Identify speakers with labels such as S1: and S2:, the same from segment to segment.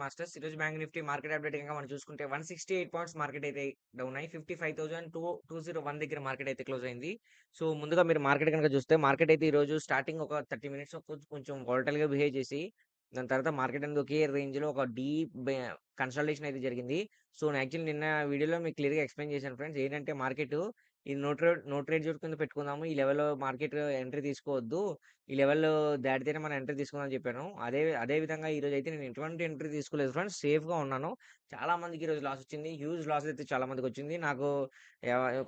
S1: Masters. ఈరోజు bank Nifty market update గనక మనం చూసుకుంటే 168 పాయింట్స్ మార్కెట్ అయితే డౌన్ అయ్యి 55,201 దగ్గర మార్కెట్ అయితే క్లోజ్ అయింది. సో, ముందుగా మీరు మార్కెట్ కనుక చూస్తే మార్కెట్ అయితే ఈరోజు స్టార్టింగ్ ఒక 30 మినిట్స్ కొంచెం కొంచెం గా బిహేవ్ చేసి దాని తర్వాత మార్కెట్ అనేది ఒకే రేంజ్‌లో ఒక డీప్ కన్సల్టేషన్ అయితే జరిగింది. సో, నేను యాక్చువల్లీ నిన్న వీడియోలో మీకు క్లియర్‌గా ఎక్స్‌ప్లెయిన్ చేశాను ఫ్రెండ్స్. ఏంటంటే మార్కెట్ ఈ note rate note rate zone కింద పెట్టుకుందాము. ఈ లెవెల్‌లో మార్కెట్ ఎంట్రీ తీసుకోవద్దు. ఈ లెవెల్లో దాటితేనే మనం ఎంట్రీ తీసుకుందామని చెప్పాను. అదే అదే విధంగా అయితే నేను ఎటువంటి ఎంట్రీ తీసుకోలేదు ఫ్రెండ్స్. సేఫ్‌గా ఉన్నాను. చాలా మందికి ఈరోజు లాస్ వచ్చింది. హ్యూజ్ లాస్ అయితే చాలా మందికొచ్చింది. నాకు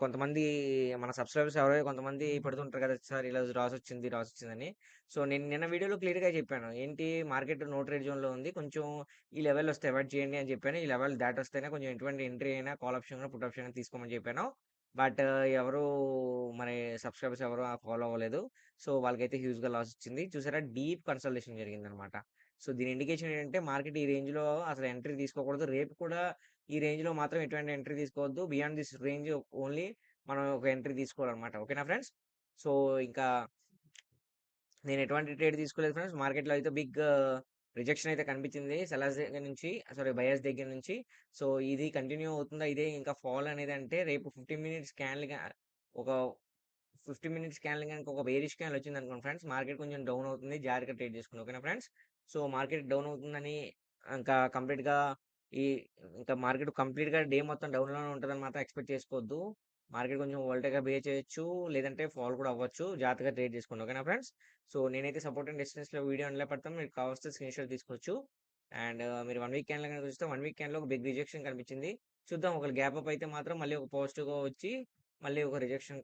S1: కొంతమంది మన సబ్‌స్క్రైబర్స్ ఎవరో కొంతమంది పెడుతుంటారు కదా! సార్ ఈరోజు లాస్ వచ్చింది, లాస్ వచ్చిందని. సో, నేను నిన్న వీడియోలో క్లియర్‌గా చెప్పాను. ఏంటి మార్కెట్ నోట్ రేట్ జోన్‌లో ఉంది. కొంచెం ఈ లెవెల్ వస్తే అవాయిడ్ చేయండి అని చెప్పాను. ఈ లెవెల్ దాటొస్తేనే కొంచెం ఎటువంటి ఎంట్రీ అయినా కాల్ ఆప్షన్ గాని, పుట్ ఆప్షన్ తీసుకోమని చెప్పాను. బట్ ఎవరు మరి సబ్‌స్క్రైబర్స్ ఎవరు ఫాలో అవ్వలేదు. సో, వాళ్ళకైతే హ్యూజ్‌గా లాస్ వచ్చింది. చూసారా డీప్ కన్సల్టేషన్ జరిగిందనమాట. సో, దీని ఇండికేషన్ ఏంటంటే మార్కెట్ ఈ రేంజ్‌లో అసలు ఎంట్రీ తీసుకోకూడదు. రేపు కూడా ఈ రేంజ్‌లో మాత్రం ఎటువంటి ఎంట్రీ తీసుకోవద్దు. బియాండ్ దిస్ రేంజ్ ఓన్లీ మనం ఒక ఎంట్రీ తీసుకోవాలన్నమాట ఓకేనా ఫ్రెండ్స్? సో, ఇంకా నేను ఎటువంటి ట్రేడ్ తీసుకోలేదు ఫ్రెండ్స్. మార్కెట్‌లో అయితే బిగ్ రిజెక్షన్ అయితే కనిపించింది. సెలర్స్ దగ్గర నుంచి సారీ బయర్స్ దగ్గర నుంచి. సో, ఇది కంటిన్యూ అవుతుందా? ఇదే ఇంకా ఫాల్ అనేది అంటే రేపు 15 మినిట్స్ క్యాండిల్ ఒక 50 మినిట్స్ క్యాండిల్ కనుక ఒక బేరిష్ వచ్చింది అనుకోండి ఫ్రెండ్స్ మార్కెట్ కొంచెం డౌన్ అవుతుంది. జాగ్రత్త ట్రేడ్ చేసుకోండి. ఓకేనా ఫ్రెండ్స్? సో, మార్కెట్ డౌన్ అవుతుందని ఇంకా కంప్లీట్‌గా ఈ ఇంకా మార్కెట్ కంప్లీట్‌గా డే మొత్తం డౌన్‌లోనే ఉంటుందని మాత్రం ఎక్స్‌పెక్ట్ చేసుకోవద్దు. మార్కెట్ కొంచెం వోల్టైల్‌గా బిహేవ్ చేయొచ్చు. లేదంటే ఫాల్ కూడా అవ్వచ్చు. జాగ్రత్తగా ట్రేడ్ చేసుకోండి. ఓకేనా ఫ్రెండ్స్? సో, నేనైతే సపోర్ట్ అండ్ రెసిస్టెన్స్‌లో వీడియో అందులో పెడతాను. మీరు కావాల్సిన స్క్రీన్‌షాట్ తీసుకోవచ్చు. అండ్ మీరు వన్ వీక్ క్యాండిల్ గనక చూస్తే వన్ వీక్ క్యాండిల్‌లో ఒక బిగ్ రిజెక్షన్ కనిపించింది. చూద్దాం ఒక గ్యాప్ అప్ అయితే మాత్రం మళ్ళీ ఒక పాజిటివ్‌గా వచ్చి మళ్ళీ ఒక రిజెక్షన్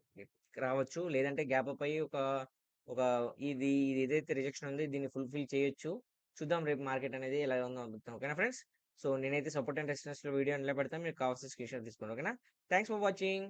S1: రావచ్చు. లేదంటే గ్యాప్ అప్ అయ్యి ఒక ఒక ఇది ఇది ఏదైతే రిజెక్షన్ ఉంది దీన్ని ఫుల్‌ఫిల్ చేయొచ్చు. చూద్దాం రేపు మార్కెట్ అనేది ఎలా ఉందో అనుకుంటాం ఓకేనా ఫ్రెండ్స్? సో, నేనైతే సపోర్ట్ అండ్ రెసిస్టెన్స్‌లో వీడియో అందులో పెడతాను. మీరు కావాల్సిన స్క్రీన్‌షాట్ తీసుకోండి. ఓకేనా? Thanks for watching.